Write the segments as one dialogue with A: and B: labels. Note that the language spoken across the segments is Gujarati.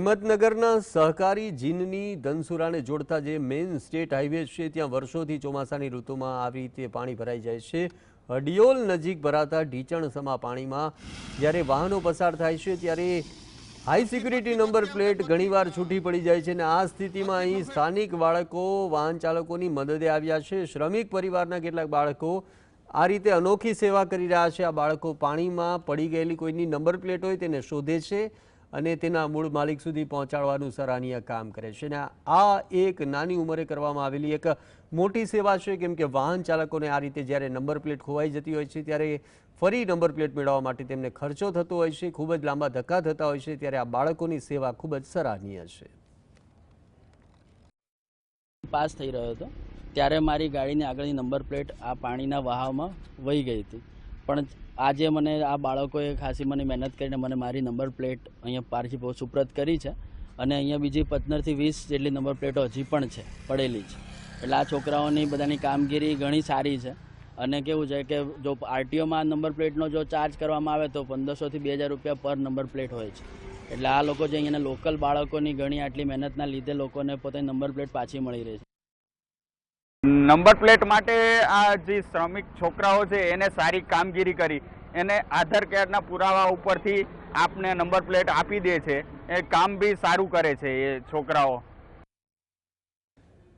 A: હિંમતનગરના સહકારી જીનની ધનસુરાને જોડતા જે મેઇન સ્ટેટ હાઈવે છે, ત્યાં વર્ષોથી ચોમાસાની ઋતુમાં આવી રીતે પાણી ભરાઈ જાય છે. હડિયોલ નજીક ભરાતા ઢીચણ સમા પાણીમાં જ્યારે વાહનો પસાર થાય છે, ત્યારે હાઈ સિક્યુરિટી નંબર પ્લેટ ઘણીવાર છૂટી પડી જાય છે અને આ સ્થિતિમાં અહીં સ્થાનિક બાળકો, વાહન ચાલકોની મદદે આવ્યા છે. શ્રમિક પરિવારના કેટલાક બાળકો આ રીતે અનોખી સેવા કરી રહ્યા છે. આ બાળકો પાણીમાં પડી ગયેલી કોઈની નંબર પ્લેટ હોય તેને શોધે છે. અને તેના મૂળ માલિક સુધી પહોંચાડવાનું સરાહનીય કામ કરે છે. અને આ એક નાની ઉંમરે કરવામાં આવેલી એક મોટી સેવા છે, કેમ કે વાહન ચાલકોને આ રીતે જ્યારે નંબર પ્લેટ ખોવાઈ જતી હોય છે, ત્યારે ફરી નંબર પ્લેટ મેળવવા માટે તેમને ખર્ચો થતો હોય છે, ખૂબ જ લાંબા ધક્કા થતા હોય છે, ત્યારે આ બાળકોની સેવા ખૂબ જ સરાહનીય છે.
B: પાસ થઈ રહ્યો હતો, ત્યારે મારી ગાડીની આગળની નંબર પ્લેટ આ પાણીના વહાવમાં વહી ગઈ હતી. પણ આજે મને આ બાળકોએ ખાસી મને મહેનત કરીને મને મારી નંબર પ્લેટ અહીંયા પારથી બહુ સુપ્રત કરી છે અને અહીંયા બીજી પંદરથી વીસ જેટલી નંબર પ્લેટો હજી પણ છે, પડેલી છે. એટલે આ છોકરાઓની બધાની કામગીરી ઘણી સારી છે અને કેવું છે કે જો આરટીઓમાં નંબર પ્લેટનો જો ચાર્જ કરવામાં આવે તો પંદરસોથી બે હજાર રૂપિયા પર નંબર પ્લેટ હોય છે. એટલે આ લોકો જે અહીંયાના લોકલ બાળકોની ઘણી આટલી મહેનતના લીધે લોકોને પોતાની નંબર પ્લેટ પાછી મળી રહી છે.
C: નંબર પ્લેટ માટે આ જે શ્રમિક છોકરાઓ છે, એને સારી કામગીરી કરી. એને આધાર કાર્ડના પુરાવા ઉપરથી આપને નંબર પ્લેટ આપી દે છે. એ કામ બી સારું કરે છે એ છોકરાઓ.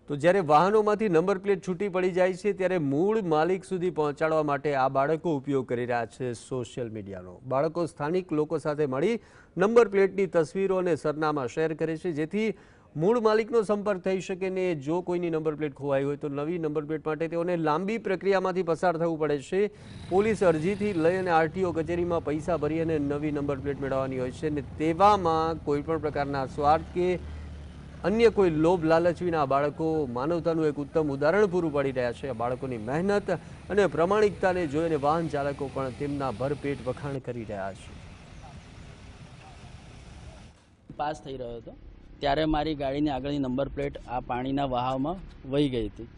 A: તો જ્યારે વાહનોમાંથી નંબર પ્લેટ છૂટી પડી જાય છે, ત્યારે મૂળ માલિક સુધી પહોંચાડવા માટે આ બાળકો ઉપયોગ કરી રહ્યા છે સોશિયલ મીડિયાનો. બાળકો સ્થાનિક લોકો સાથે મળી નંબર પ્લેટની તસવીરો અને સરનામા શેર કરે છે, જેથી મૂળ માલિકનો સંપર્ક થઈ શકે ને જો કોઈની નંબર પ્લેટ ખોવાઈ હોય તો નવી નંબર પ્લેટ માટે તેઓને લાંબી પ્રક્રિયામાંથી પસાર થવું પડે છે. પોલીસ અરજીથી લઈ અને આરટીઓ કચેરીમાં પૈસા ભરી અને નવી નંબર પ્લેટ મેળવવાની હોય છે ને તેવામાં કોઈપણ પ્રકારના સ્વાર્થ કે અન્ય કોઈ લોભ લાલચ વિના બાળકો માનવતાનું એક ઉત્તમ ઉદાહરણ પૂરું પાડી રહ્યા છે. બાળકોની મહેનત અને પ્રમાણિકતાને જોઈને વાહન ચાલકો પણ તેમના ભરપેટ વખાણ કરી રહ્યા છે.
B: પાસ થઈ રહ્યો હતો? ત્યારે મારી ગાડીની આગળની નંબર પ્લેટ આ પાણીના વહાવમાં વહી ગઈ હતી.